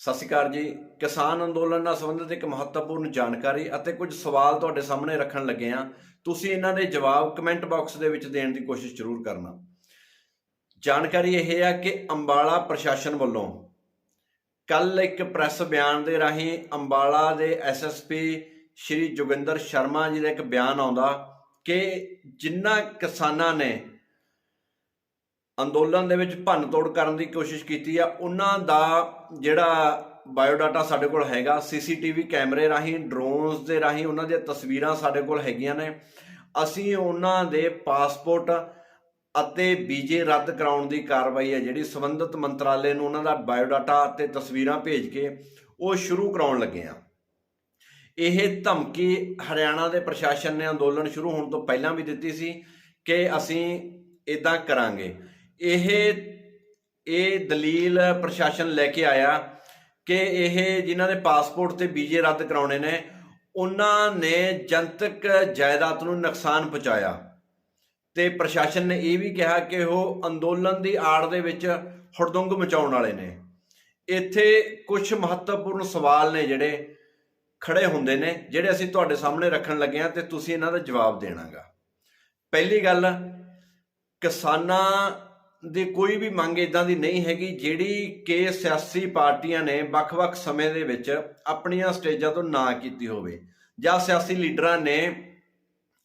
ਸਤਿ ਸ਼੍ਰੀ ਅਕਾਲ ਜੀ। ਕਿਸਾਨ ਅੰਦੋਲਨ ਨਾਲ ਸੰਬੰਧਿਤ ਇੱਕ ਮਹੱਤਵਪੂਰਨ ਜਾਣਕਾਰੀ ਅਤੇ ਕੁਝ ਸਵਾਲ ਤੁਹਾਡੇ ਸਾਹਮਣੇ ਰੱਖਣ ਲੱਗੇ ਹਾਂ। ਤੁਸੀਂ ਇਹਨਾਂ ਦੇ ਜਵਾਬ ਕਮੈਂਟ ਬਾਕਸ ਦੇ ਵਿੱਚ ਦੇਣ ਦੀ ਕੋਸ਼ਿਸ਼ ਜ਼ਰੂਰ ਕਰਨਾ। ਜਾਣਕਾਰੀ ਇਹ ਹੈ ਕਿ ਅੰਬਾਲਾ ਪ੍ਰਸ਼ਾਸਨ ਵੱਲੋਂ ਕੱਲ ਇੱਕ ਪ੍ਰੈਸ ਬਿਆਨ ਦੇ ਰਾਹੀਂ ਅੰਬਾਲਾ ਦੇ ਐਸਐਸਪੀ ਸ਼੍ਰੀ ਜੋਗਿੰਦਰ ਸ਼ਰਮਾ ਜੀ ਦਾ ਇੱਕ ਬਿਆਨ ਆਉਂਦਾ ਕਿ ਜਿਨ੍ਹਾਂ ਕਿਸਾਨਾਂ ਨੇ ਅੰਦੋਲਨ ਦੇ ਵਿੱਚ ਭੰਨ ਤੋੜ ਕਰਨ ਦੀ ਕੋਸ਼ਿਸ਼ ਕੀਤੀ ਆ। ਉਹਨਾਂ ਦਾ ਜਿਹੜਾ ਬਾਇਓਡਾਟਾ ਸਾਡੇ ਕੋਲ ਹੈਗਾ, ਸੀਸੀਟੀਵੀ ਕੈਮਰੇ ਰਾਹੀਂ, ਡਰੋਨਸ ਦੇ ਰਾਹੀਂ ਉਹਨਾਂ ਦੀਆਂ ਤਸਵੀਰਾਂ ਸਾਡੇ ਕੋਲ ਹੈਗੀਆਂ ਨੇ। ਅਸੀਂ ਉਹਨਾਂ ਦੇ ਪਾਸਪੋਰਟ ਅਤੇ ਵੀਜ਼ੇ ਰੱਦ ਕਰਾਉਣ ਦੀ ਕਾਰਵਾਈ ਹੈ ਜਿਹੜੀ ਸੰਬੰਧਿਤ ਮੰਤਰਾਲੇ ਨੂੰ ਉਹਨਾਂ ਦਾ ਬਾਇਓਡਾਟਾ ਅਤੇ ਤਸਵੀਰਾਂ ਭੇਜ ਕੇ ਉਹ ਸ਼ੁਰੂ ਕਰਾਉਣ ਲੱਗੇ ਆ। ਇਹ ਧਮਕੀ ਹਰਿਆਣਾ ਦੇ ਪ੍ਰਸ਼ਾਸਨ ਨੇ ਅੰਦੋਲਨ ਸ਼ੁਰੂ ਹੋਣ ਤੋਂ ਪਹਿਲਾਂ ਵੀ ਦਿੱਤੀ ਸੀ ਕਿ ਅਸੀਂ ਇਦਾਂ ਕਰਾਂਗੇ। ਇਹ ਇਹ ਦਲੀਲ ਪ੍ਰਸ਼ਾਸਨ ਲੈ ਕੇ ਆਇਆ ਕਿ ਇਹ ਜਿਨ੍ਹਾਂ ਦੇ ਪਾਸਪੋਰਟ ਤੇ ਵੀਜ਼ੇ ਰੱਦ ਕਰਾਉਣੇ ਨੇ, ਉਹਨਾਂ ਨੇ ਜਨਤਕ ਜਾਇਦਾਦ ਨੂੰ ਨੁਕਸਾਨ ਪਹੁੰਚਾਇਆ। ਤੇ ਪ੍ਰਸ਼ਾਸਨ ਨੇ ਇਹ ਵੀ ਕਿਹਾ ਕਿ ਉਹ ਅੰਦੋਲਨ ਦੀ ਆੜ ਦੇ ਵਿੱਚ ਹੜਦੰਗ ਮਚਾਉਣ ਵਾਲੇ ਨੇ। ਇੱਥੇ ਕੁਝ ਮਹੱਤਵਪੂਰਨ ਸਵਾਲ ਨੇ ਜਿਹੜੇ ਖੜੇ ਹੁੰਦੇ ਨੇ, ਜਿਹੜੇ ਅਸੀਂ ਤੁਹਾਡੇ ਸਾਹਮਣੇ ਰੱਖਣ ਲੱਗੇ ਹਾਂ ਤੇ ਤੁਸੀਂ ਇਹਨਾਂ ਦਾ ਜਵਾਬ ਦੇਣਾਗਾ। ਪਹਿਲੀ ਗੱਲ, ਕਿਸਾਨਾਂ ਦੀ ਕੋਈ ਵੀ ਮੰਗ ਇਦਾਂ ਦੀ ਨਹੀਂ ਹੈਗੀ ਜਿਹੜੀ ਕਿ ਸਿਆਸੀ ਪਾਰਟੀਆਂ ਨੇ ਵੱਖ-ਵੱਖ ਸਮੇਂ ਦੇ ਵਿੱਚ ਆਪਣੀਆਂ ਸਟੇਜਾਂ ਤੋਂ ਨਾ ਕੀਤੀ ਹੋਵੇ ਜਾਂ ਸਿਆਸੀ ਲੀਡਰਾਂ ਨੇ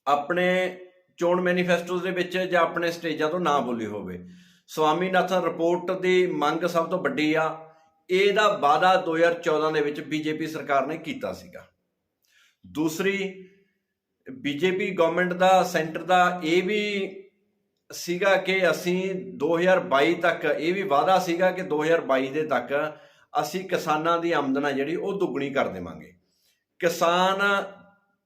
ਆਪਣੇ ਚੋਣ ਮੈਨੀਫੈਸਟੋਸ ਦੇ ਵਿੱਚ ਜਾਂ ਆਪਣੇ ਸਟੇਜਾਂ ਤੋਂ ਨਾ ਬੋਲੀ ਹੋਵੇ। ਸਵਾਮੀਨਾਥਨ ਰਿਪੋਰਟ ਦੀ ਮੰਗ ਸਭ ਤੋਂ ਵੱਡੀ ਆ, ਇਹਦਾ ਵਾਅਦਾ 2014 ਦੇ ਵਿੱਚ ਬੀਜੇਪੀ ਸਰਕਾਰ ਨੇ ਕੀਤਾ ਸੀਗਾ। ਦੂਸਰੀ ਬੀਜੇਪੀ ਗਵਰਨਮੈਂਟ ਦਾ, ਸੈਂਟਰ ਦਾ ਇਹ ਵੀ ਸੀਗਾ ਕਿ ਅਸੀਂ 2022 ਤੱਕ, ਇਹ ਵੀ ਵਾਅਦਾ ਸੀਗਾ ਕਿ 2022 ਦੇ ਤੱਕ ਅਸੀਂ ਕਿਸਾਨਾਂ ਦੀ ਆਮਦਨ ਆ ਜਿਹੜੀ ਉਹ ਦੁੱਗਣੀ ਕਰ ਦੇਵਾਂਗੇ। ਕਿਸਾਨ,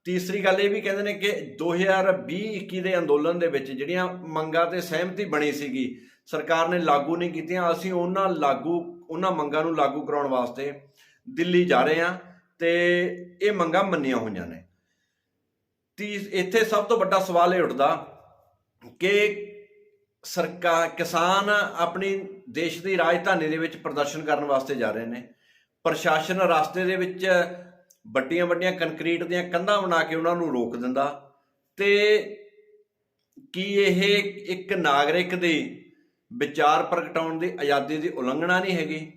ਤੀਸਰੀ ਗੱਲ ਇਹ ਵੀ ਕਹਿੰਦੇ ਨੇ ਕਿ 2020-21 ਦੇ ਅੰਦੋਲਨ ਦੇ ਵਿੱਚ ਜਿਹੜੀਆਂ ਮੰਗਾਂ ਤੇ ਸਹਿਮਤੀ ਬਣੀ ਸੀਗੀ, ਸਰਕਾਰ ਨੇ ਲਾਗੂ ਨਹੀਂ ਕੀਤੀਆਂ, ਅਸੀਂ ਉਹਨਾਂ ਲਾਗੂ, ਉਹਨਾਂ ਮੰਗਾਂ ਨੂੰ ਲਾਗੂ ਕਰਾਉਣ ਵਾਸਤੇ ਦਿੱਲੀ ਜਾ ਰਹੇ ਹਾਂ ਤੇ ਇਹ ਮੰਗਾਂ ਮੰਨੀਆਂ ਹੋਈਆਂ ਨੇ। ਤੀ ਇੱਥੇ ਸਭ ਤੋਂ ਵੱਡਾ ਸਵਾਲ ਇਹ ਉੱਠਦਾ ਕਿ ਸਰਕਾਰ ਕਿਸਾਨ ਆਪਣੀ ਦੇਸ਼ ਦੀ ਰਾਜਧਾਨੀ ਦੇ ਵਿੱਚ ਪ੍ਰਦਰਸ਼ਨ ਕਰਨ ਵਾਸਤੇ ਜਾ ਰਹੇ ਨੇ। ਪ੍ਰਸ਼ਾਸਨ ਰਸਤੇ ਦੇ ਵਿੱਚ ਵੱਡੀਆਂ ਵੱਡੀਆਂ ਕੰਕਰੀਟ ਦੀਆਂ ਕੰਧਾਂ ਬਣਾ ਕੇ ਉਹਨਾਂ ਨੂੰ ਰੋਕ ਦਿੰਦਾ ਤੇ ਕੀ ਇਹ ਇੱਕ ਨਾਗਰਿਕ ਦੀ ਵਿਚਾਰ ਪ੍ਰਗਟਾਉਣ ਦੀ ਆਜ਼ਾਦੀ ਦੀ ਉਲੰਘਣਾ ਨਹੀਂ ਹੈਗੀ?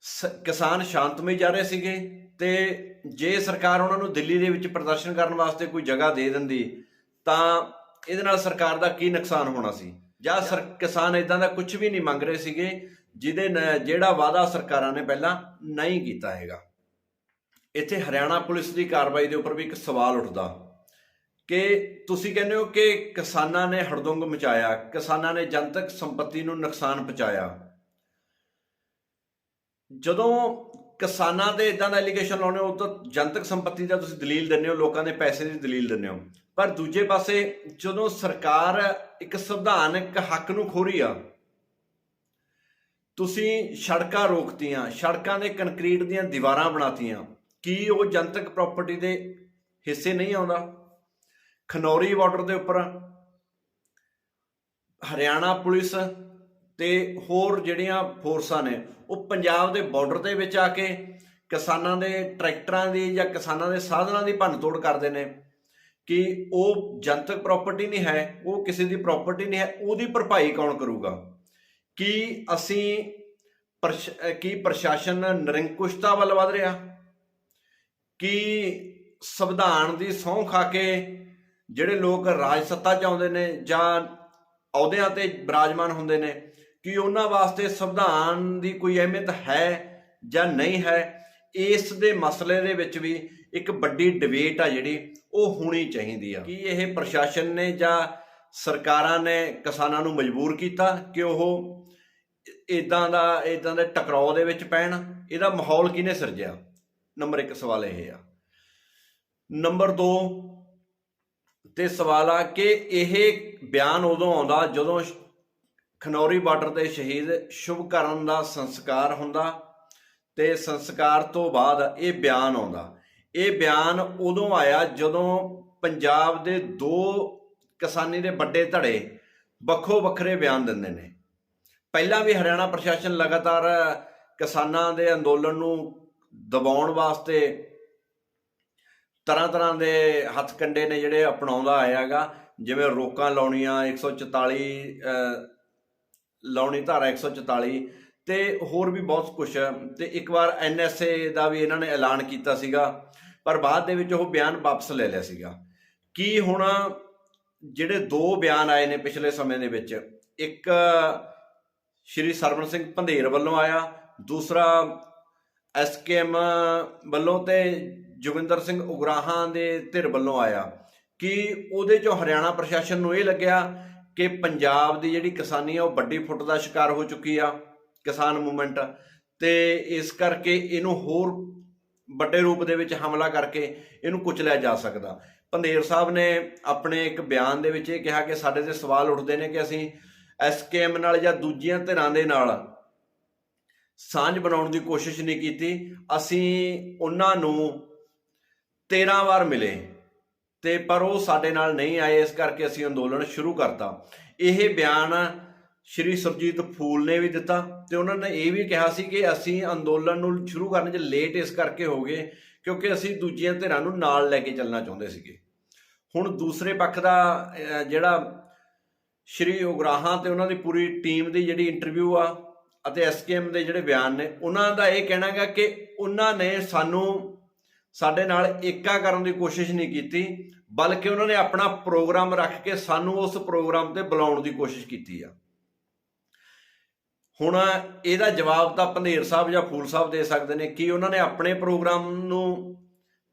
ਸ- ਕਿਸਾਨ ਸ਼ਾਂਤਮਈ ਜਾ ਰਹੇ ਸੀਗੇ ਤੇ ਜੇ ਸਰਕਾਰ ਉਹਨਾਂ ਨੂੰ ਦਿੱਲੀ ਦੇ ਵਿੱਚ ਪ੍ਰਦਰਸ਼ਨ ਕਰਨ ਵਾਸਤੇ ਕੋਈ ਜਗ੍ਹਾ ਦੇ ਦਿੰਦੀ ਤਾਂ ਇਹਦੇ ਨਾਲ ਸਰਕਾਰ ਦਾ ਕੀ ਨੁਕਸਾਨ ਹੋਣਾ ਸੀ? ਜਾਂ ਸਰ, ਕਿਸਾਨ ਇਦਾਂ ਦਾ ਕੁਝ ਵੀ ਨਹੀਂ ਮੰਗ ਰਹੇ ਸੀਗੇ, ਜਿਹਦੇ ਨ- ਜਿਹੜਾ ਵਾਅਦਾ ਸਰਕਾਰਾਂ ਨੇ ਪਹਿਲਾਂ ਨਹੀਂ ਕੀਤਾ ਹੈਗਾ। ਇੱਥੇ ਹਰਿਆਣਾ ਪੁਲਿਸ ਦੀ ਕਾਰਵਾਈ ਦੇ ਉੱਪਰ ਵੀ ਇੱਕ ਸਵਾਲ ਉੱਠਦਾ ਕਿ ਤੁਸੀਂ ਕਹਿੰਦੇ ਹੋ ਕਿ ਕਿਸਾਨਾਂ ਨੇ ਹੜਦੰਗ ਮਚਾਇਆ, ਕਿਸਾਨਾਂ ਨੇ ਜਨਤਕ ਸੰਪਤੀ ਨੂੰ ਨੁਕਸਾਨ ਪਹੁੰਚਾਇਆ। ਜਦੋਂ ਕਿਸਾਨਾਂ ਦੇ ਇਦਾਂ ਦਾ ਐਲੀਗੇਸ਼ਨ ਲਾਉਣੇ ਹੋ ਤਾਂ ਜਨਤਕ ਸੰਪਤੀ ਦਾ ਤੁਸੀਂ ਦਲੀਲ ਦਿੰਦੇ ਹੋ, ਲੋਕਾਂ ਦੇ ਪੈਸੇ ਦੀ ਦਲੀਲ ਦਿੰਦੇ ਹੋ। ਪਰ ਦੂਜੇ ਪਾਸੇ ਜਦੋਂ ਸਰਕਾਰ ਇੱਕ ਸੰਵਿਧਾਨਕ ਹੱਕ ਨੂੰ ਖੋਰੀ ਆ, ਤੁਸੀਂ ਸੜਕਾਂ ਰੋਕਤੀਆਂ, ਸੜਕਾਂ ਦੇ ਕੰਕਰੀਟ ਦੀਆਂ ਦੀਵਾਰਾਂ ਬਣਾਤੀਆਂ, ਕੀ ਉਹ ਜਨਤਕ ਪ੍ਰਾਪਰਟੀ ਦੇ ਹਿੱਸੇ ਨਹੀਂ ਆਉਂਦਾ? ਖਨੌਰੀ ਬਾਰਡਰ ਦੇ ਉੱਪਰ, ਹਰਿਆਣਾ ਪੁਲਿਸ ਤੇ ਹੋਰ ਜਿਹੜੀਆਂ ਫੋਰਸਾਂ ਨੇ, ਉਹ ਪੰਜਾਬ ਦੇ ਬਾਰਡਰ ਦੇ ਵਿੱਚ ਆ ਕੇ ਕਿਸਾਨਾਂ ਦੇ ਟਰੈਕਟਰਾਂ ਦੀ ਜਾਂ ਕਿਸਾਨਾਂ ਦੇ ਸਾਧਨਾਂ ਦੀ ਭੰਨਤੋੜ ਕਰਦੇ ਨੇ। ਕਿ ਉਹ ਜਨਤਕ ਪ੍ਰਾਪਰਟੀ ਨਹੀਂ ਹੈ, ਉਹ ਕਿਸੇ ਦੀ ਪ੍ਰਾਪਰਟੀ ਨਹੀਂ ਹੈ, ਉਹਦੀ ਭਰਪਾਈ ਕੌਣ ਕਰੂਗਾ? ਕੀ ਅਸੀਂ ਪ੍ਰਸ਼- ਕੀ ਪ੍ਰਸ਼ਾਸਨ ਨਿਰੰਕੁਸ਼ਤਾ ਵੱਲ ਵਧ ਰਿਹਾ? ਕੀ ਸੰਵਿਧਾਨ ਦੀ ਸਹੁੰ ਖਾ ਕੇ ਜਿਹੜੇ ਲੋਕ ਰਾਜ ਸੱਤਾ ਚ ਆਉਂਦੇ ਨੇ ਜਾਂ ਅਹੁਦਿਆਂ ਤੇ ਬਿਰਾਜਮਾਨ ਹੁੰਦੇ ਨੇ, ਕਿ ਉਹਨਾਂ ਵਾਸਤੇ ਸੰਵਿਧਾਨ ਦੀ ਕੋਈ ਅਹਿਮੀਅਤ ਹੈ ਜਾਂ ਨਹੀਂ ਹੈ? ਇਸ ਦੇ ਮਸਲੇ ਦੇ ਵਿੱਚ ਵੀ ਇੱਕ ਵੱਡੀ ਡਿਬੇਟ ਆ ਜਿਹੜੀ ਉਹ ਹੋਣੀ ਚਾਹੀਦੀ ਆ। ਕਿ ਇਹ ਪ੍ਰਸ਼ਾਸਨ ਨੇ ਜਾਂ ਸਰਕਾਰਾਂ ਨੇ ਕਿਸਾਨਾਂ ਨੂੰ ਮਜਬੂਰ ਕੀਤਾ ਕਿ ਉਹ ਇਦਾਂ ਦਾ ਇਦਾਂ ਦੇ ਟਕਰਾਅ ਦੇ ਵਿੱਚ ਪੈਣ? ਇਹਦਾ ਮਾਹੌਲ ਕਿਹਨੇ ਸਿਰਜਿਆ? ਨੰਬਰ 1 ਸਵਾਲ ਇਹ ਆ। ਨੰਬਰ 2 ਤੇ ਸਵਾਲ ਆ ਕਿ ਇਹ ਬਿਆਨ ਉਦੋਂ ਆਉਂਦਾ ਜਦੋਂ ਖਨੌਰੀ ਬਾਰਡਰ ਤੇ ਸ਼ਹੀਦ ਸ਼ੁਭਕਰਨ ਦਾ ਸੰਸਕਾਰ ਹੁੰਦਾ ਤੇ ਸੰਸਕਾਰ ਤੋਂ ਬਾਅਦ ਇਹ ਬਿਆਨ ਆਉਂਦਾ। ਇਹ ਬਿਆਨ ਉਦੋਂ ਆਇਆ ਜਦੋਂ ਪੰਜਾਬ ਦੇ ਦੋ ਕਿਸਾਨੀ ਦੇ ਵੱਡੇ ਧੜੇ ਵੱਖੋ ਵੱਖਰੇ ਬਿਆਨ ਦਿੰਦੇ ਨੇ। ਪਹਿਲਾਂ ਵੀ ਹਰਿਆਣਾ ਪ੍ਰਸ਼ਾਸਨ ਲਗਾਤਾਰ ਕਿਸਾਨਾਂ ਦੇ ਅੰਦੋਲਨ ਨੂੰ ਦਬਾਉਣ ਵਾਸਤੇ ਤਰ੍ਹਾਂ ਤਰ੍ਹਾਂ ਦੇ ਹੱਥ ਕੰਡੇ ਨੇ ਜਿਹੜੇ ਅਪਣਾਉਂਦਾ ਆਇਆਗਾ ਜਿਵੇਂ ਰੋਕਾਂ ਲਾਉਣੀਆਂ 144 ਅਹ, ਲਾਉਣੀ ਧਾਰਾ 144 ਤੇ ਹੋਰ ਵੀ ਬਹੁਤ ਕੁਝ ਤੇ ਇੱਕ ਵਾਰ ਐਨਐਸਏ ਦਾ ਵੀ ਇਹਨਾਂ ਨੇ ਐਲਾਨ ਕੀਤਾ ਸੀਗਾ, ਪਰ ਬਾਅਦ ਦੇ ਵਿੱਚ ਉਹ ਬਿਆਨ ਵਾਪਸ ਲੈ ਲਿਆ ਸੀਗਾ। ਕੀ ਹੁਣ ਜਿਹੜੇ ਦੋ ਬਿਆਨ ਆਏ ਨੇ ਪਿਛਲੇ ਸਮੇਂ ਦੇ ਵਿੱਚ, ਇੱਕ ਸ਼੍ਰੀ ਸਰਵਣ ਸਿੰਘ ਪੰਧੇਰ ਵੱਲੋਂ ਆਇਆ, ਦੂਸਰਾ ਐਸਕੇਐਮ ਵੱਲੋਂ ਤੇ ਜੋਗਿੰਦਰ ਸਿੰਘ ਉਗਰਾਹਾਂ ਦੇ ਧਿਰ ਵੱਲੋਂ ਆਇਆ। ਕਿ ਉਹਦੇ ਚੋਂ ਹਰਿਆਣਾ ਪ੍ਰਸ਼ਾਸਨ ਨੂੰ ਇਹ ਲੱਗਿਆ ਕਿ ਪੰਜਾਬ ਦੀ ਜਿਹੜੀ ਕਿਸਾਨੀ ਆ, ਉਹ ਵੱਡੀ ਫੁੱਟ ਦਾ ਸ਼ਿਕਾਰ ਹੋ ਚੁੱਕੀ ਆ? ਕਿਸਾਨ ਮੂਵਮੈਂਟ ਤੇ ਇਸ ਕਰਕੇ ਇਹਨੂੰ ਹੋਰ ਵੱਡੇ ਰੂਪ ਦੇ ਵਿੱਚ ਹਮਲਾ ਕਰਕੇ ਇਹਨੂੰ ਕੁਚਲਿਆ ਜਾ ਸਕਦਾ। ਪੰਦੇਰ ਸਾਹਿਬ ਨੇ ਆਪਣੇ ਇੱਕ ਬਿਆਨ ਦੇ ਵਿੱਚ ਇਹ ਕਿਹਾ ਕਿ ਸਾਡੇ ਤੇ ਸਵਾਲ ਉੱਠਦੇ ਨੇ ਕਿ ਅਸੀਂ ਐਸਕੇਐਮ ਨਾਲ ਜਾਂ ਦੂਜੀਆਂ ਧਿਰਾਂ ਦੇ ਨਾਲ ਸਾਂਝ ਬਣਾਉਣ ਦੀ ਕੋਸ਼ਿਸ਼ ਨਹੀਂ ਕੀਤੀ। ਅਸੀਂ ਉਹਨਾਂ ਨੂੰ 13 ਵਾਰ ਮਿਲੇ ਤੇ ਪਰ ਉਹ ਸਾਡੇ ਨਾਲ ਨਹੀਂ ਆਏ, ਇਸ ਕਰਕੇ ਅਸੀਂ ਅੰਦੋਲਨ ਸ਼ੁਰੂ ਕਰਤਾ। ਇਹ ਬਿਆਨ ਸ਼੍ਰੀ ਸੁਰਜੀਤ ਫੂਲ ਨੇ ਵੀ ਦਿੱਤਾ ਤੇ ਉਹਨਾਂ ਨੇ ਇਹ ਵੀ ਕਿਹਾ ਸੀ ਕਿ ਅਸੀਂ ਅੰਦੋਲਨ ਨੂੰ ਸ਼ੁਰੂ ਕਰਨ 'ਚ ਲੇਟ ਇਸ ਕਰਕੇ ਹੋ ਗਏ ਕਿਉਂਕਿ ਅਸੀਂ ਦੂਜੀਆਂ ਧਿਰਾਂ ਨੂੰ ਨਾਲ ਲੈ ਕੇ ਚੱਲਣਾ ਚਾਹੁੰਦੇ ਸੀਗੇ। ਹੁਣ ਦੂਸਰੇ ਪੱਖ ਦਾ ਜਿਹੜਾ ਸ਼੍ਰੀ ਉਗਰਾਹਾਂ ਤੇ ਉਹਨਾਂ ਦੀ ਪੂਰੀ ਟੀਮ ਦੀ ਜਿਹੜੀ ਇੰਟਰਵਿਊ ਆ ਅਤੇ ਐਸਕੇਐਮ ਦੇ ਜਿਹੜੇ ਬਿਆਨ ਨੇ, ਉਹਨਾਂ ਦਾ ਇਹ ਕਹਿਣਾ ਗਾ ਕਿ ਉਹਨਾਂ ਨੇ ਸਾਨੂੰ ਸਾਡੇ ਨਾਲ ਏਕਾ ਕਰਨ ਦੀ ਕੋਸ਼ਿਸ਼ ਨਹੀਂ ਕੀਤੀ, ਬਲਕਿ ਉਹਨਾਂ ਨੇ ਆਪਣਾ ਪ੍ਰੋਗਰਾਮ ਰੱਖ ਕੇ ਸਾਨੂੰ ਉਸ ਪ੍ਰੋਗਰਾਮ ਤੇ ਬੁਲਾਉਣ ਦੀ ਕੋਸ਼ਿਸ਼ ਕੀਤੀ ਆ। ਹੁਣ ਇਹਦਾ ਜਵਾਬ ਤਾਂ ਪੰਧੇਰ ਸਾਹਿਬ ਜਾਂ ਫੂਲ ਸਾਹਿਬ ਦੇ ਸਕਦੇ ਨੇ, ਕਿ ਉਹਨਾਂ ਨੇ ਆਪਣੇ ਪ੍ਰੋਗਰਾਮ ਨੂੰ,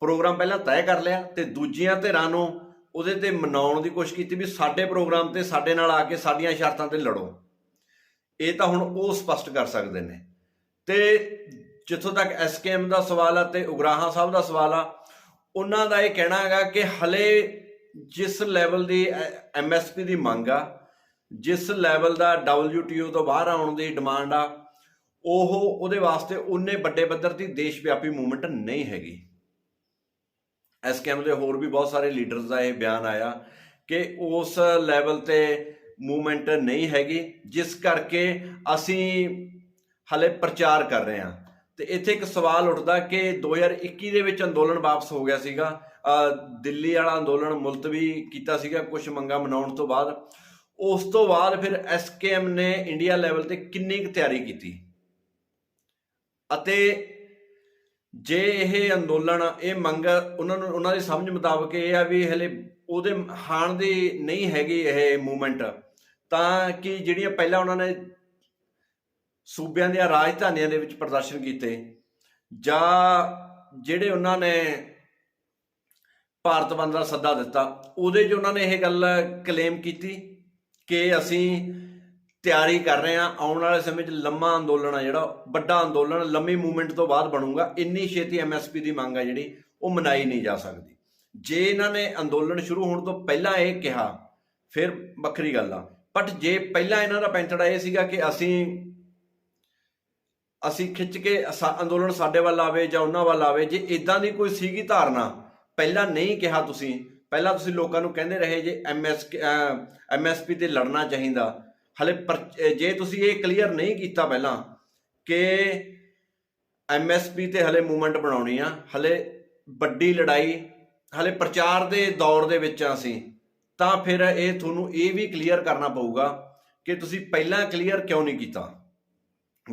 ਪ੍ਰੋਗਰਾਮ ਪਹਿਲਾਂ ਤੈਅ ਕਰ ਲਿਆ ਤੇ ਦੂਜੀਆਂ ਧਿਰਾਂ ਨੂੰ ਉਹਦੇ ਤੇ ਮਨਾਉਣ ਦੀ ਕੋਸ਼ਿਸ਼ ਕੀਤੀ ਵੀ ਸਾਡੇ ਪ੍ਰੋਗਰਾਮ ਤੇ ਸਾਡੇ ਨਾਲ ਆ ਕੇ ਸਾਡੀਆਂ ਸ਼ਰਤਾਂ ਤੇ ਲੜੋ। ਇਹ ਤਾਂ ਹੁਣ ਉਹ ਸਪਸ਼ਟ ਕਰ ਸਕਦੇ ਨੇ। ਤੇ ਜਿੱਥੋਂ ਤੱਕ ਐਸਕੇਐਮ ਦਾ ਸਵਾਲ ਆ ਤੇ ਉਗਰਾਹਾਂ ਸਾਹਿਬ ਦਾ ਸਵਾਲ ਆ, ਉਹਨਾਂ ਦਾ ਇਹ ਕਹਿਣਾ ਹੈਗਾ ਕਿ ਹਲੇ ਜਿਸ ਲੈਵਲ ਦੀ ਐਮਐਸਪੀ ਦੀ ਮੰਗ ਆ ਜਿਸ ਲੈਵਲ ਦਾ WTO ਤੋਂ ਬਾਹਰ ਆਉਣ ਦੀ ਡਿਮਾਂਡ ਆ, ਉਹ ਉਹਦੇ ਵਾਸਤੇ ਉਹਨੇ ਵੱਡੇ ਪੱਧਰ ਦੀ ਦੇਸ਼ ਵਿਆਪੀ ਮੂਵਮੈਂਟ ਨਹੀਂ ਹੈਗੀ। ਐਸਕੇਐਮ ਦੇ ਹੋਰ ਵੀ ਬਹੁਤ ਸਾਰੇ ਲੀਡਰਸ ਦਾ ਇਹ ਬਿਆਨ ਆਇਆ ਕਿ ਉਸ ਲੈਵਲ ਤੇ ਮੂਵਮੈਂਟ ਨਹੀਂ ਹੈਗੀ, ਜਿਸ ਕਰਕੇ ਅਸੀਂ ਹਲੇ ਪ੍ਰਚਾਰ ਕਰ ਰਹੇ ਹਾਂ। ਤੇ ਇੱਥੇ ਇੱਕ ਸਵਾਲ ਉੱਠਦਾ ਕਿ 2021 ਦੇ ਵਿੱਚ ਅੰਦੋਲਨ ਵਾਪਸ ਹੋ ਗਿਆ ਸੀਗਾ। ਦਿੱਲੀ ਵਾਲਾ ਅੰਦੋਲਨ ਮੁਲਤਵੀ ਕੀਤਾ ਸੀਗਾ ਕੁਝ ਮੰਗਾਂ ਮਨਾਉਣ ਤੋਂ ਬਾਅਦ। ਉਸ ਤੋਂ ਬਾਅਦ ਫਿਰ ਐਸਕੇਐਮ ਨੇ ਇੰਡੀਆ ਲੈਵਲ ਤੇ ਕਿੰਨੀ ਕੁ ਤਿਆਰੀ ਕੀਤੀ? ਅਤੇ ਜੇ ਇਹ ਅੰਦੋਲਨ, ਇਹ ਮੰਗ ਉਹਨਾਂ ਨੂੰ, ਉਹਨਾਂ ਦੀ ਸਮਝ ਮੁਤਾਬਕ ਇਹ ਆ ਵੀ ਹਲੇ ਉਹਦੇ ਹਾਣ ਦੀ ਨਹੀਂ ਹੈਗੀ ਇਹ ਮੂਵਮੈਂਟ ਤਾਂ ਕਿ ਜਿਹੜੀਆਂ ਪਹਿਲਾਂ ਉਹਨਾਂ ਨੇ ਸੂਬਿਆਂ ਦੀਆਂ ਰਾਜਧਾਨੀਆਂ ਦੇ ਵਿੱਚ ਪ੍ਰਦਰਸ਼ਨ ਕੀਤੇ, ਜਾਂ ਜਿਹੜੇ ਉਹਨਾਂ ਨੇ ਭਾਰਤ ਬੰਦ ਦਾ ਸੱਦਾ ਦਿੱਤਾ, ਉਹਦੇ 'ਚ ਉਹਨਾਂ ਨੇ ਇਹ ਗੱਲ ਕਲੇਮ ਕੀਤੀ? ਕਿ ਅਸੀਂ ਤਿਆਰੀ ਕਰ ਰਹੇ ਹਾਂ। ਆਉਣ ਵਾਲੇ ਸਮੇਂ 'ਚ ਲੰਮਾ ਅੰਦੋਲਨ ਆ ਜਿਹੜਾ, ਵੱਡਾ ਅੰਦੋਲਨ, ਲੰਮੀ ਮੂਵਮੈਂਟ ਤੋਂ ਬਾਅਦ ਬਣੂਗਾ। ਇੰਨੀ ਛੇਤੀ ਐਮਐਸਪੀ ਦੀ ਮੰਗ ਆ ਜਿਹੜੀ, ਉਹ ਮਨਾਈ ਨਹੀਂ ਜਾ ਸਕਦੀ। ਜੇ ਇਹਨਾਂ ਨੇ ਅੰਦੋਲਨ ਸ਼ੁਰੂ ਹੋਣ ਤੋਂ ਪਹਿਲਾਂ ਇਹ ਕਿਹਾ, ਫਿਰ ਵੱਖਰੀ ਗੱਲ ਆ। ਬਟ ਜੇ ਪਹਿਲਾਂ ਇਹਨਾਂ ਦਾ ਪੈਂਤੜਾ ਇਹ ਸੀਗਾ ਕਿ ਅਸੀਂ ਅਸੀਂ ਖਿੱਚ ਕੇ ਸਾ- ਅੰਦੋਲਨ ਸਾਡੇ ਵੱਲ ਆਵੇ ਜਾਂ ਉਹਨਾਂ ਵੱਲ ਆਵੇ, ਜੇ ਇਦਾਂ ਦੀ ਕੋਈ ਸੀਗੀ ਧਾਰਨਾ, ਪਹਿਲਾਂ ਨਹੀਂ ਕਿਹਾ ਤੁਸੀਂ ਪਹਿਲਾਂ ਤੁਸੀਂ ਲੋਕਾਂ ਨੂੰ ਕਹਿੰਦੇ ਰਹੇ ਜੇ ਐਮਐਸ ਐਮਐਸਪੀ ਤੇ ਲੜਨਾ ਚਾਹੀਦਾ। ਹਲੇ ਪਰ- ਜੇ ਤੁਸੀਂ ਇਹ ਕਲੀਅਰ ਨਹੀਂ ਕੀਤਾ ਪਹਿਲਾਂ ਕਿ ਐਮਐਸਪੀ ਤੇ ਹਲੇ ਮੂਵਮੈਂਟ ਬਣਾਉਣੀ ਆ, ਹਲੇ ਵੱਡੀ ਲੜਾਈ, ਹਲੇ ਪ੍ਰਚਾਰ ਦੇ ਦੌਰ ਦੇ ਵਿੱਚ ਆ ਅਸੀਂ, ਤਾਂ ਫਿਰ ਇਹ ਤੁਹਾਨੂੰ ਇਹ ਵੀ ਕਲੀਅਰ ਕਰਨਾ ਪਊਗਾ ਕਿ ਤੁਸੀਂ ਪਹਿਲਾਂ ਕਲੀਅਰ ਕਿਉਂ ਨਹੀਂ ਕੀਤਾ।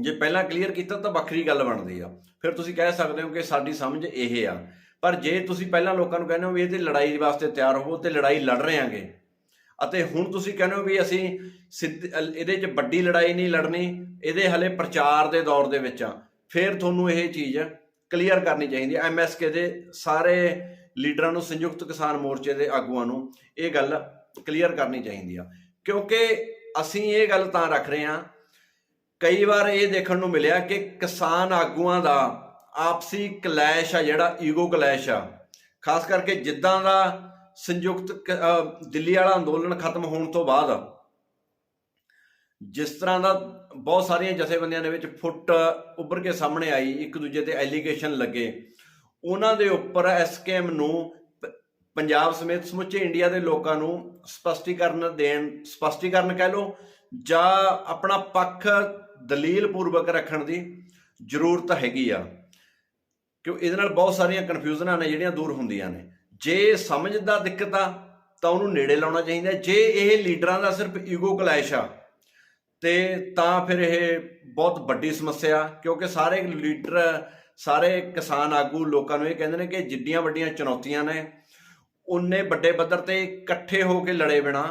ਜੇ ਪਹਿਲਾਂ ਕਲੀਅਰ ਕੀਤਾ ਤਾਂ ਵੱਖਰੀ ਗੱਲ ਬਣਦੀ ਆ। ਫਿਰ ਤੁਸੀਂ ਕਹਿ ਸਕਦੇ ਹੋ ਕਿ ਸਾਡੀ ਸਮਝ ਇਹ ਆ ਪਰ ਜੇ ਤੁਸੀਂ ਪਹਿਲਾਂ ਲੋਕਾਂ ਨੂੰ ਕਹਿੰਦੇ ਹੋ ਵੀ ਇਹ ਤੇ ਲੜਾਈ ਵਾਸਤੇ ਤਿਆਰ ਹੋਵੋ ਤੇ ਲੜਾਈ ਲੜ ਰਹੇ ਆਂਗੇ। ਅਤੇ ਹੁਣ ਤੁਸੀਂ ਕਹਿੰਦੇ ਹੋ ਵੀ ਅਸੀਂ ਸਿੱਧ- ਇਹਦੇ 'ਚ ਵੱਡੀ ਲੜਾਈ ਨਹੀਂ ਲੜਨੀ, ਇਹਦੇ ਹਲੇ ਪ੍ਰਚਾਰ ਦੇ ਦੌਰ ਦੇ ਵਿੱਚ ਆ। ਫਿਰ ਤੁਹਾਨੂੰ ਇਹ ਚੀਜ਼ ਕਲੀਅਰ ਕਰਨੀ ਚਾਹੀਦੀ ਹੈ। ਐਮਐਸਕੇ ਦੇ ਸਾਰੇ ਲੀਡਰਾਂ ਨੂੰ, ਸੰਯੁਕਤ ਕਿਸਾਨ ਮੋਰਚੇ ਦੇ ਆਗੂਆਂ ਨੂੰ ਇਹ ਗੱਲ ਕਲੀਅਰ ਕਰਨੀ ਚਾਹੀਦੀ ਆ। ਕਿਉਂਕਿ ਅਸੀਂ ਇਹ ਗੱਲ ਤਾਂ ਰੱਖ ਰਹੇ ਹਾਂ, ਕਈ ਵਾਰ ਇਹ ਦੇਖਣ ਨੂੰ ਮਿਲਿਆ ਕਿ ਕਿਸਾਨ ਆਗੂਆਂ ਦਾ ਆਪਸੀ ਕਲੈਸ਼ ਆ, ਜਿਹੜਾ ਈਗੋ ਕਲੈਸ਼ ਆ। ਖਾਸ ਕਰਕੇ ਜਿੱਦਾਂ ਦਾ ਸੰਯੁਕਤ ਕ- ਦਿੱਲੀ ਵਾਲਾ ਅੰਦੋਲਨ ਖਤਮ ਹੋਣ ਤੋਂ ਬਾਅਦ, ਜਿਸ ਤਰ੍ਹਾਂ ਦਾ ਬਹੁਤ ਸਾਰੀਆਂ ਜਥੇਬੰਦੀਆਂ ਦੇ ਵਿੱਚ ਫੁੱਟ ਉੱਭਰ ਕੇ ਸਾਹਮਣੇ ਆਈ, ਇੱਕ ਦੂਜੇ ਤੇ ਐਲੀਗੇਸ਼ਨ ਲੱਗੇ। ਉਹਨਾਂ ਦੇ ਉੱਪਰ ਐਸਕੇਐਮ ਨੂੰ ਪੰਜਾਬ ਸਮੇਤ ਸਮੁੱਚੇ ਇੰਡੀਆ ਦੇ ਲੋਕਾਂ ਨੂੰ ਸਪਸ਼ਟੀਕਰਨ ਦੇਣ, ਸਪਸ਼ਟੀਕਰਨ ਕਹਿ ਲਓ, ਜਾਂ ਆਪਣਾ ਪੱਖ ਦਲੀਲ ਪੂਰਵਕ ਰੱਖਣ ਦੀ ਜ਼ਰੂਰਤ ਹੈਗੀ ਆ। ਕਿਉਂ ਇਹਦੇ ਨਾਲ ਬਹੁਤ ਸਾਰੀਆਂ ਕਨਫਿਊਜ਼ਨਾਂ ਨੇ, ਜਿਹੜੀਆਂ ਦੂਰ ਹੁੰਦੀਆਂ ਨੇ। ਜੇ ਸਮਝ ਦਾ ਦਿੱਕਤ ਆ, ਤਾਂ ਉਹਨੂੰ ਨੇੜੇ ਲਾਉਣਾ ਚਾਹੀਦਾ ਜੇ ਇਹ ਲੀਡਰਾਂ ਦਾ ਸਿਰਫ ਈਗੋ ਕਲੈਸ਼ ਆ, ਤੇ ਤਾਂ ਫਿਰ ਇਹ ਬਹੁਤ ਵੱਡੀ ਸਮੱਸਿਆ, ਕਿਉਂਕਿ ਸਾਰੇ ਲੀਡਰ, ਸਾਰੇ ਕਿਸਾਨ ਆਗੂ ਲੋਕਾਂ ਨੂੰ ਇਹ ਕਹਿੰਦੇ ਨੇ ਕਿ ਜਿੱਡੀਆਂ ਵੱਡੀਆਂ ਚੁਣੌਤੀਆਂ ਨੇ ਉਨੇ ਵੱਡੇ ਪੱਧਰ ਤੇ ਇਕੱਠੇ ਹੋ ਕੇ ਲੜੇ ਬਿਨਾ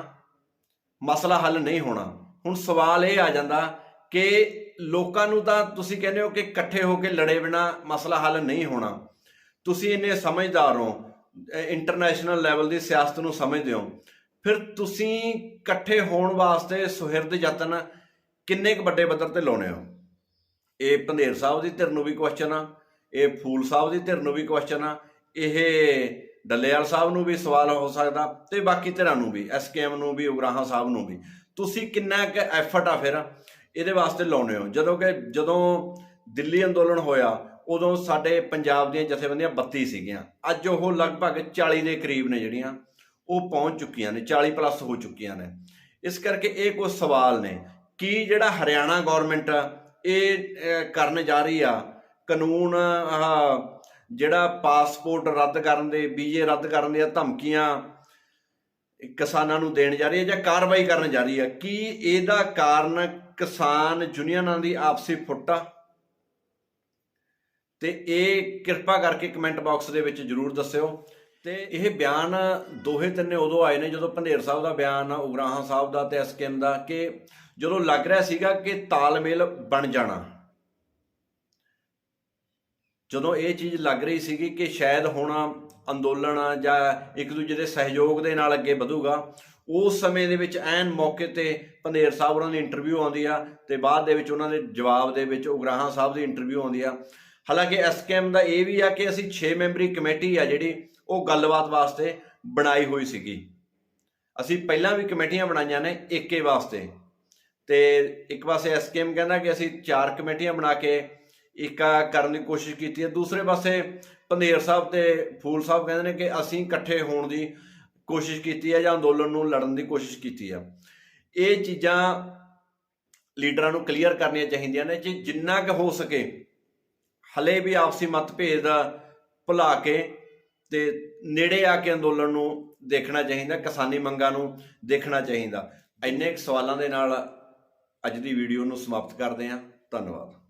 ਮਸਲਾ ਹੱਲ ਨਹੀਂ ਹੋਣਾ। ਹੁਣ ਸਵਾਲ ਇਹ ਆ ਜਾਂਦਾ ਕਿ ਲੋਕਾਂ ਨੂੰ ਤਾਂ ਤੁਸੀਂ ਕਹਿੰਦੇ ਹੋ ਕਿ ਇਕੱਠੇ ਹੋ ਕੇ ਲੜੇ ਬਿਨਾ ਮਸਲਾ ਹੱਲ ਨਹੀਂ ਹੋਣਾ। ਤੁਸੀਂ ਇੰਨੇ ਸਮਝਦਾਰ ਹੋ ਇੰਟਰਨੈਸ਼ਨਲ ਲੈਵਲ ਦੀ ਸਿਆਸਤ ਨੂੰ ਸਮਝਦੇ ਹੋ। ਫਿਰ ਤੁਸੀਂ ਇਕੱਠੇ ਹੋਣ ਵਾਸਤੇ ਸੁਹਿਰਦ ਯਤਨ ਕਿੰਨੇ ਕੁ ਵੱਡੇ ਪੱਧਰ ਤੇ ਲਾਉਣੇ ਹੋ? ਇਹ ਪੰਧੇਰ ਸਾਹਿਬ ਦੀ ਧਿਰ ਨੂੰ ਵੀ ਕੁਐਸਚਨ ਆ, ਇਹ ਫੂਲ ਸਾਹਿਬ ਦੀ ਧਿਰ ਨੂੰ ਵੀ ਕੁਐਸਚਨ ਆ, ਇਹ ਡੱਲੇਵਾਲ ਸਾਹਿਬ ਨੂੰ ਵੀ ਸਵਾਲ ਹੋ ਸਕਦਾ ਤੇ ਬਾਕੀ ਧਿਰਾਂ ਨੂੰ ਵੀ ਐਸਕੇਐਮ ਨੂੰ ਵੀ, ਉਗਰਾਹਾਂ ਸਾਹਿਬ ਨੂੰ ਵੀ। ਤੁਸੀਂ ਕਿੰਨਾ ਕੁ ਐਫਰਟ ਆ ਫਿਰ ਇਹਦੇ ਵਾਸਤੇ ਲਾਉਣੇ ਹੋ। ਜਦੋਂ ਕਿ ਜਦੋਂ ਦਿੱਲੀ ਅੰਦੋਲਨ ਹੋਇਆ, ਉਦੋਂ ਸਾਡੇ ਪੰਜਾਬ ਦੀਆਂ ਜਥੇਬੰਦੀਆਂ 32 ਸੀਗੀਆਂ। ਅੱਜ ਉਹ ਲਗਭਗ 40 ਦੇ ਕਰੀਬ ਨੇ ਜਿਹੜੀਆਂ, ਉਹ ਪਹੁੰਚ ਚੁੱਕੀਆਂ ਨੇ 40 ਪਲੱਸ ਹੋ ਚੁੱਕੀਆਂ ਨੇ। ਇਸ ਕਰਕੇ ਇਹ ਕੁਝ ਸਵਾਲ ਨੇ ਕੀ ਜਿਹੜਾ ਹਰਿਆਣਾ ਗਵਰਨਮੈਂਟ ਇਹ ਕਰਨ ਜਾ ਰਹੀ ਆ, ਕਾਨੂੰਨ ਜਿਹੜਾ ਪਾਸਪੋਰਟ ਰੱਦ ਕਰਨ ਦੇ, ਵੀਜ਼ੇ ਰੱਦ ਕਰਨ ਦੀਆਂ ਧਮਕੀਆਂ ਕਿਸਾਨਾਂ ਨੂੰ ਦੇਣ ਜਾ ਰਹੀ ਹੈ ਜਾਂ ਕਾਰਵਾਈ ਕਰਨ ਜਾ ਰਹੀ ਹੈ? ਕੀ ਇਹਦਾ ਕਾਰਨ ਕਿਸਾਨ ਯੂਨੀਅਨਾਂ ਦੀ ਆਪਸੀ ਫੁੱਟ ਆ? ਤੇ ਇਹ ਕਿਰਪਾ ਕਰਕੇ ਕਮੈਂਟ ਬਾਕਸ ਦੇ ਵਿੱਚ ਜਰੂਰ ਦੱਸਿਓ। ਤੇ ਇਹ ਬਿਆਨ ਦੋਹੇ ਤਿੰਨੇ ਉਦੋਂ ਆਏ ਨੇ ਜਦੋਂ ਪੰਧੇਰ ਸਾਹਿਬ ਦਾ ਬਿਆਨ ਆ ਉਗਰਾਹਾਂ ਸਾਹਿਬ ਦਾ ਤੇ ਐਸਕੇਐਮ ਦਾ ਕਿ ਜਦੋਂ ਲੱਗ ਰਿਹਾ ਸੀਗਾ ਕਿ ਤਾਲਮੇਲ ਬਣ ਜਾਣਾ। ਜਦੋਂ ਇਹ ਚੀਜ਼ ਲੱਗ ਰਹੀ ਸੀਗੀ ਕਿ ਸ਼ਾਇਦ ਹੁਣ ਅੰਦੋਲਨ ਜਾਂ ਇੱਕ ਦੂਜੇ ਦੇ ਸਹਿਯੋਗ ਦੇ ਨਾਲ ਅੱਗੇ ਵਧੂਗਾ, ਉਸ ਸਮੇਂ ਦੇ ਵਿੱਚ ਐਨ ਮੌਕੇ ਤੇ ਪੰਧੇਰ ਸਾਹਿਬ ਉਹਨਾਂ ਦੀ ਇੰਟਰਵਿਊ ਆਉਂਦੀ ਆ ਤੇ ਬਾਅਦ ਦੇ ਵਿੱਚ ਉਹਨਾਂ ਦੇ ਜਵਾਬ ਦੇ ਵਿੱਚ ਉਗਰਾਹਾਂ ਸਾਹਿਬ ਦੀ ਇੰਟਰਵਿਊ ਆਉਂਦੀ ਆ। ਹਾਲਾਂਕਿ ਐਸਕੇਐਮ ਦਾ ਇਹ ਵੀ ਆ ਕਿ ਅਸੀਂ 6 ਮੈਂਬਰੀ ਕਮੇਟੀ ਆ ਜਿਹੜੀ ਉਹ ਗੱਲਬਾਤ ਵਾਸਤੇ ਬਣਾਈ ਹੋਈ ਸੀਗੀ। ਅਸੀਂ ਪਹਿਲਾਂ ਵੀ ਕਮੇਟੀਆਂ ਬਣਾਈਆਂ ਨੇ ਏਕੇ ਵਾਸਤੇ। ਤੇ ਇੱਕ ਪਾਸੇ ਐਸਕੇਐਮ ਕਹਿੰਦਾ ਕਿ ਅਸੀਂ ਚਾਰ ਕਮੇਟੀਆਂ ਬਣਾ ਕੇ ਏਕਾ ਕਰਨ ਦੀ ਕੋਸ਼ਿਸ਼ ਕੀਤੀ ਹੈ। ਦੂਸਰੇ ਪਾਸੇ ਪੰਧੇਰ ਸਾਹਿਬ ਤੇ ਫੂਲ ਸਾਹਿਬ ਕਹਿੰਦੇ ਨੇ ਕਿ ਅਸੀਂ ਇਕੱਠੇ ਹੋਣ ਦੀ ਕੋਸ਼ਿਸ਼ ਕੀਤੀ ਹੈ ਜਾਂ ਅੰਦੋਲਨ ਨੂੰ ਲੜਨ ਦੀ ਕੋਸ਼ਿਸ਼ ਕੀਤੀ ਹੈ। ਇਹ ਚੀਜ਼ਾਂ ਲੀਡਰਾਂ ਨੂੰ ਕਲੀਅਰ ਕਰਨੀਆਂ ਚਾਹੀਦੀਆਂ ਨੇ ਜੇ ਜਿੰਨਾ ਕੁ ਹੋ ਸਕੇ ਹਲੇ ਵੀ ਆਪਸੀ ਮਤਭੇਦ ਦਾ ਭੁਲਾ ਕੇ ਤੇ ਨੇੜੇ ਆ ਕੇ ਅੰਦੋਲਨ ਨੂੰ ਦੇਖਣਾ ਚਾਹੀਦਾ, ਕਿਸਾਨੀ ਮੰਗਾਂ ਨੂੰ ਦੇਖਣਾ ਚਾਹੀਦਾ। ਇੰਨੇ ਕੁ ਸਵਾਲਾਂ ਦੇ ਨਾਲ ਅੱਜ ਦੀ ਵੀਡੀਓ ਨੂੰ ਸਮਾਪਤ ਕਰਦੇ ਹਾਂ। ਧੰਨਵਾਦ।